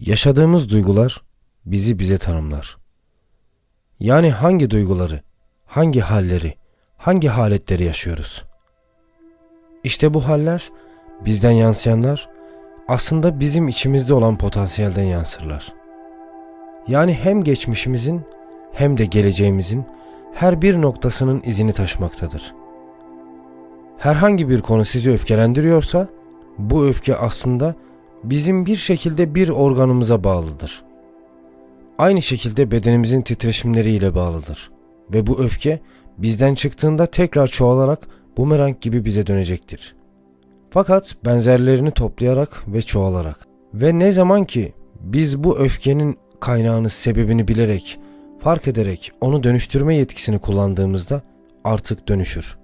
Yaşadığımız duygular bizi bize tanımlar. Yani hangi duyguları, hangi halleri, hangi haletleri yaşıyoruz? İşte bu haller, bizden yansıyanlar aslında bizim içimizde olan potansiyelden yansırlar. Yani hem geçmişimizin hem de geleceğimizin her bir noktasının izini taşımaktadır. Herhangi bir konu sizi öfkelendiriyorsa bu öfke aslında bizim bir şekilde bir organımıza bağlıdır. Aynı şekilde bedenimizin titreşimleriyle bağlıdır. Ve bu öfke bizden çıktığında tekrar çoğalarak bumerang gibi bize dönecektir. Fakat benzerlerini toplayarak ve çoğalarak ve ne zaman ki biz bu öfkenin kaynağını, sebebini bilerek, fark ederek onu dönüştürme yetkisini kullandığımızda artık dönüşür.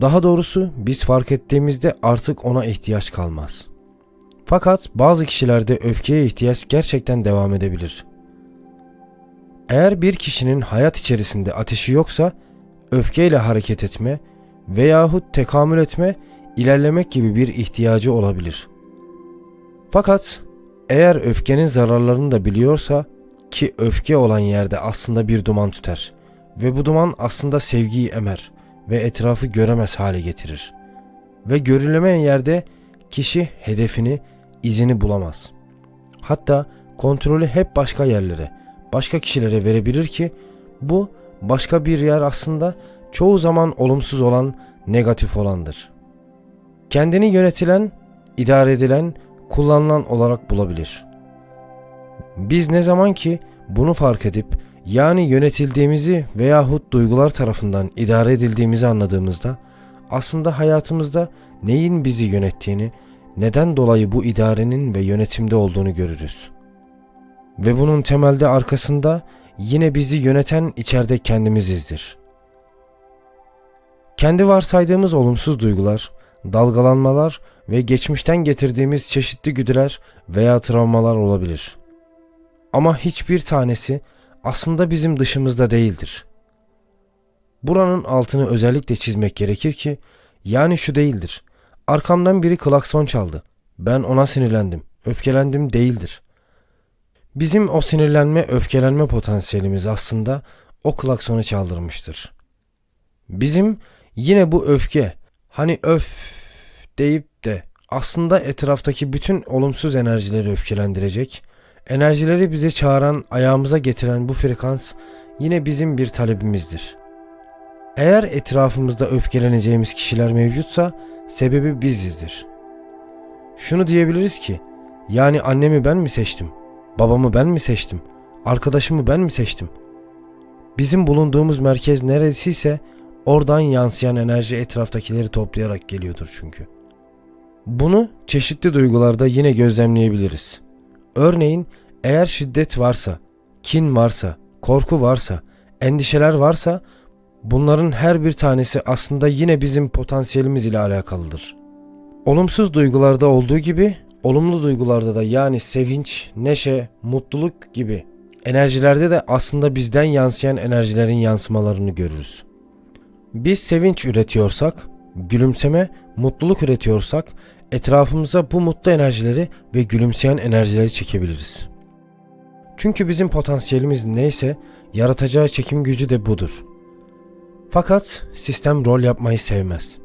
Daha doğrusu biz fark ettiğimizde artık ona ihtiyaç kalmaz. Fakat bazı kişilerde öfkeye ihtiyaç gerçekten devam edebilir. Eğer bir kişinin hayat içerisinde ateşi yoksa öfkeyle hareket etme veyahut tekamül etme, ilerlemek gibi bir ihtiyacı olabilir. Fakat eğer öfkenin zararlarını da biliyorsa ki öfke olan yerde aslında bir duman tüter ve bu duman aslında sevgiyi emer ve etrafı göremez hale getirir. Ve görülemeyen yerde kişi hedefini, izini bulamaz. Hatta kontrolü hep başka yerlere, başka kişilere verebilir ki bu başka bir yer aslında çoğu zaman olumsuz olan, negatif olandır. Kendini yönetilen, idare edilen, kullanılan olarak bulabilir. Biz ne zaman ki bunu fark edip yani yönetildiğimizi veyahut duygular tarafından idare edildiğimizi anladığımızda aslında hayatımızda neyin bizi yönettiğini, neden dolayı bu idarenin ve yönetimde olduğunu görürüz. Ve bunun temelde arkasında yine bizi yöneten içeride kendimizizdir. Kendi varsaydığımız olumsuz duygular, dalgalanmalar ve geçmişten getirdiğimiz çeşitli güdüler veya travmalar olabilir. Ama hiçbir tanesi aslında bizim dışımızda değildir. Buranın altını özellikle çizmek gerekir ki yani şu değildir. Arkamdan biri klakson çaldı. Ben ona sinirlendim. Öfkelendim değildir. Bizim o sinirlenme, öfkelenme potansiyelimiz aslında o klaksonu çaldırmıştır. Bizim yine bu öfke, hani öf deyip de aslında etraftaki bütün olumsuz enerjileri öfkelendirecek, enerjileri bize çağıran, ayağımıza getiren bu frekans yine bizim bir talebimizdir. Eğer etrafımızda öfkeleneceğimiz kişiler mevcutsa sebebi bizizdir. Şunu diyebiliriz ki, yani annemi ben mi seçtim? Babamı ben mi seçtim? Arkadaşımı ben mi seçtim? Bizim bulunduğumuz merkez neresiyse oradan yansıyan enerji etraftakileri toplayarak geliyordur çünkü. Bunu çeşitli duygularda yine gözlemleyebiliriz. Örneğin eğer şiddet varsa, kin varsa, korku varsa, endişeler varsa bunların her bir tanesi aslında yine bizim potansiyelimiz ile alakalıdır. Olumsuz duygularda olduğu gibi olumlu duygularda da yani sevinç, neşe, mutluluk gibi enerjilerde de aslında bizden yansıyan enerjilerin yansımalarını görürüz. Biz sevinç üretiyorsak, gülümseme, mutluluk üretiyorsak etrafımıza bu mutlu enerjileri ve gülümseyen enerjileri çekebiliriz. Çünkü bizim potansiyelimiz neyse yaratacağı çekim gücü de budur. Fakat sistem rol yapmayı sevmez.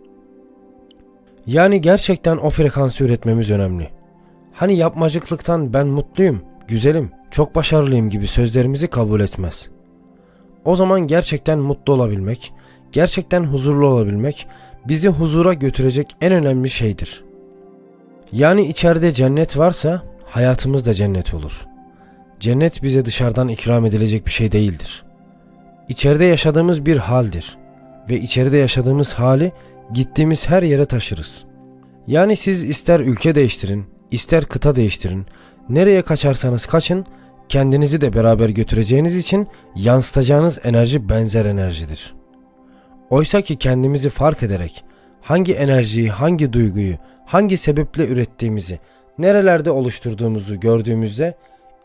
Yani gerçekten o frekansı üretmemiz önemli. Hani yapmacıklıktan ben mutluyum, güzelim, çok başarılıyım gibi sözlerimizi kabul etmez. O zaman gerçekten mutlu olabilmek, gerçekten huzurlu olabilmek bizi huzura götürecek en önemli şeydir. Yani içeride cennet varsa hayatımız da cennet olur. Cennet bize dışarıdan ikram edilecek bir şey değildir. İçeride yaşadığımız bir haldir ve içeride yaşadığımız hali gittiğimiz her yere taşırız. Yani siz ister ülke değiştirin, ister kıta değiştirin, nereye kaçarsanız kaçın, kendinizi de beraber götüreceğiniz için yansıtacağınız enerji benzer enerjidir. Oysa ki kendimizi fark ederek hangi enerjiyi, hangi duyguyu, hangi sebeple ürettiğimizi, nerelerde oluşturduğumuzu gördüğümüzde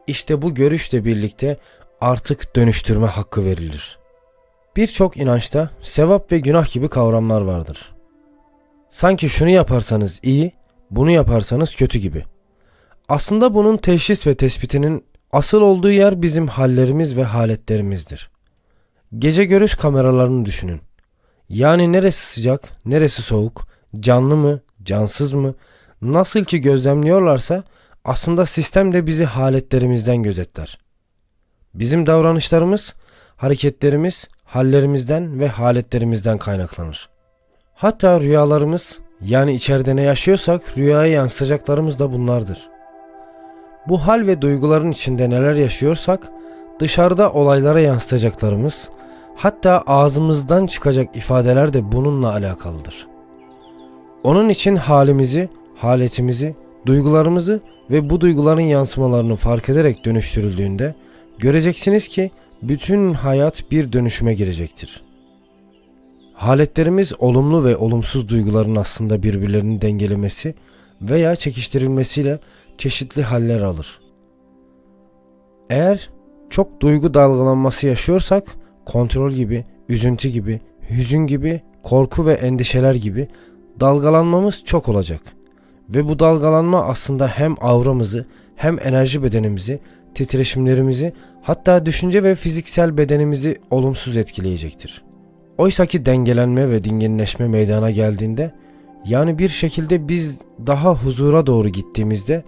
işte bu görüşle birlikte artık dönüştürme hakkı verilir. Birçok inançta sevap ve günah gibi kavramlar vardır. Sanki şunu yaparsanız iyi, bunu yaparsanız kötü gibi. Aslında bunun teşhis ve tespitinin asıl olduğu yer bizim hallerimiz ve haletlerimizdir. Gece görüş kameralarını düşünün. Yani neresi sıcak, neresi soğuk, canlı mı, cansız mı, nasıl ki gözlemliyorlarsa aslında sistem de bizi haletlerimizden gözetler. Bizim davranışlarımız, hareketlerimiz, hallerimizden ve haletlerimizden kaynaklanır. Hatta rüyalarımız, yani içeride ne yaşıyorsak rüyaya yansıtacaklarımız da bunlardır. Bu hal ve duyguların içinde neler yaşıyorsak dışarıda olaylara yansıtacaklarımız, hatta ağzımızdan çıkacak ifadeler de bununla alakalıdır. Onun için halimizi, haletimizi, duygularımızı ve bu duyguların yansımalarını fark ederek dönüştürüldüğünde göreceksiniz ki bütün hayat bir dönüşüme girecektir. Haletlerimiz olumlu ve olumsuz duyguların aslında birbirlerini dengelemesi veya çekiştirilmesiyle çeşitli haller alır. Eğer çok duygu dalgalanması yaşıyorsak kontrol gibi, üzüntü gibi, hüzün gibi, korku ve endişeler gibi dalgalanmamız çok olacak. Ve bu dalgalanma aslında hem auramızı hem enerji bedenimizi, titreşimlerimizi hatta düşünce ve fiziksel bedenimizi olumsuz etkileyecektir. Oysa ki dengelenme ve dinginleşme meydana geldiğinde yani bir şekilde biz daha huzura doğru gittiğimizde,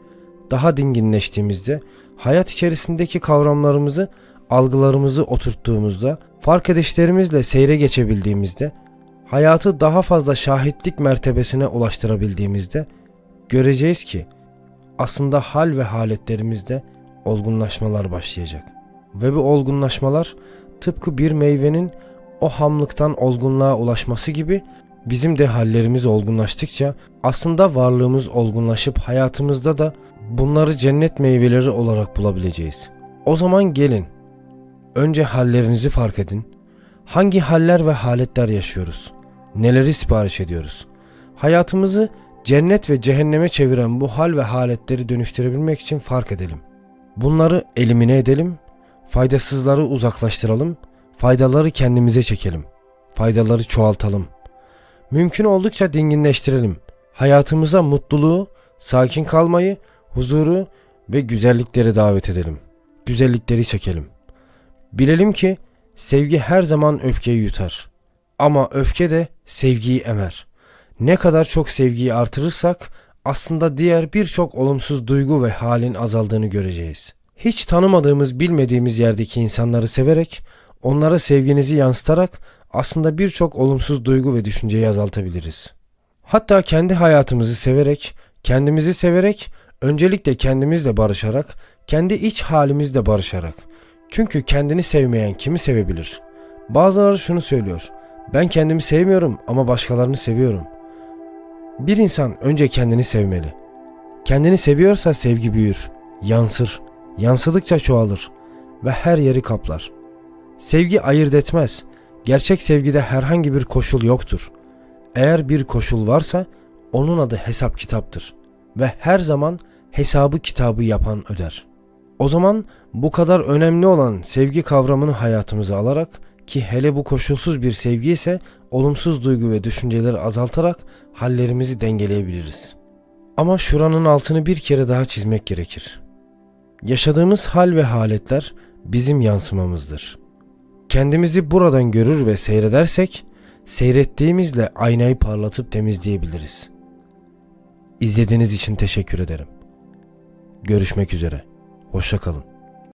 daha dinginleştiğimizde, hayat içerisindeki kavramlarımızı, algılarımızı oturttuğumuzda, fark edişlerimizle seyre geçebildiğimizde, hayatı daha fazla şahitlik mertebesine ulaştırabildiğimizde göreceğiz ki aslında hal ve haletlerimizde olgunlaşmalar başlayacak. Ve bu olgunlaşmalar tıpkı bir meyvenin o hamlıktan olgunluğa ulaşması gibi bizim de hallerimiz olgunlaştıkça aslında varlığımız olgunlaşıp hayatımızda da bunları cennet meyveleri olarak bulabileceğiz. O zaman gelin önce hallerinizi fark edin. Hangi haller ve haletler yaşıyoruz? Neleri sipariş ediyoruz? Hayatımızı cennet ve cehenneme çeviren bu hal ve haletleri dönüştürebilmek için fark edelim. Bunları elimine edelim, faydasızları uzaklaştıralım, faydaları kendimize çekelim. Faydaları çoğaltalım. Mümkün oldukça dinginleştirelim. Hayatımıza mutluluğu, sakin kalmayı, huzuru ve güzellikleri davet edelim. Güzellikleri çekelim. Bilelim ki sevgi her zaman öfkeyi yutar. Ama öfke de sevgiyi emer. Ne kadar çok sevgiyi artırırsak aslında diğer birçok olumsuz duygu ve halin azaldığını göreceğiz. Hiç tanımadığımız, bilmediğimiz yerdeki insanları severek, onlara sevginizi yansıtarak aslında birçok olumsuz duygu ve düşünceyi azaltabiliriz. Hatta kendi hayatımızı severek, kendimizi severek, öncelikle kendimizle barışarak, kendi iç halimizle barışarak. Çünkü kendini sevmeyen kimi sevebilir? Bazıları şunu söylüyor. Ben kendimi sevmiyorum ama başkalarını seviyorum. Bir insan önce kendini sevmeli. Kendini seviyorsa sevgi büyür, yansır, yansıdıkça çoğalır ve her yeri kaplar. Sevgi ayırt etmez. Gerçek sevgide herhangi bir koşul yoktur. Eğer bir koşul varsa onun adı hesap kitaptır ve her zaman hesabı kitabı yapan öder. O zaman bu kadar önemli olan sevgi kavramını hayatımıza alarak ki hele bu koşulsuz bir sevgi ise olumsuz duygu ve düşünceleri azaltarak hallerimizi dengeleyebiliriz. Ama şuranın altını bir kere daha çizmek gerekir. Yaşadığımız hal ve haletler bizim yansımamızdır. Kendimizi buradan görür ve seyredersek, seyrettiğimizle aynayı parlatıp temizleyebiliriz. İzlediğiniz için teşekkür ederim. Görüşmek üzere. Hoşça kalın.